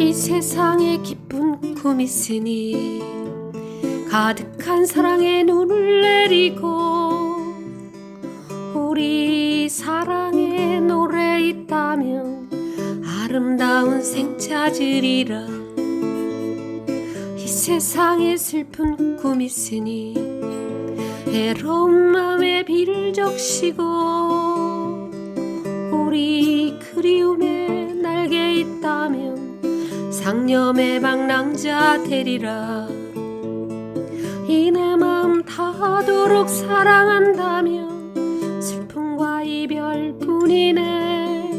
이 세상에 기쁜 꿈 있으니 가득한 사랑에 눈을 내리고 우리 사랑의 노래 있다면 아름다운 생 찾으리라. 이 세상에 슬픈 꿈 있으니 외로운 마음에 비를 적시고 상념의 방랑자 되리라. 이내 마음 다하도록 사랑한다면 슬픔과 이별뿐이네.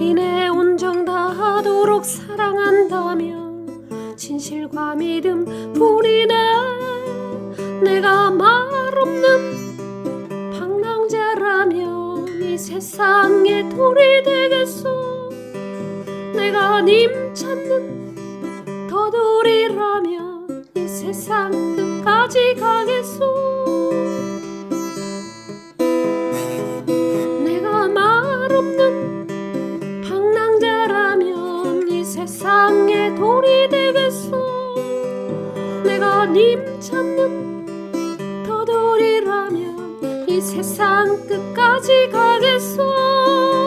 이내 온정 다하도록 사랑한다면 진실과 믿음 뿐이네. 내가 말없는 방랑자라면 이 세상에 돌이 되겠소. 내가 님 찾는 더돌이라면 이 세상 끝까지 가겠소. 내가 말 없는 방랑자라면 이 세상에 돌이 되겠소. 내가 님 찾는 더돌이라면 이 세상 끝까지 가겠소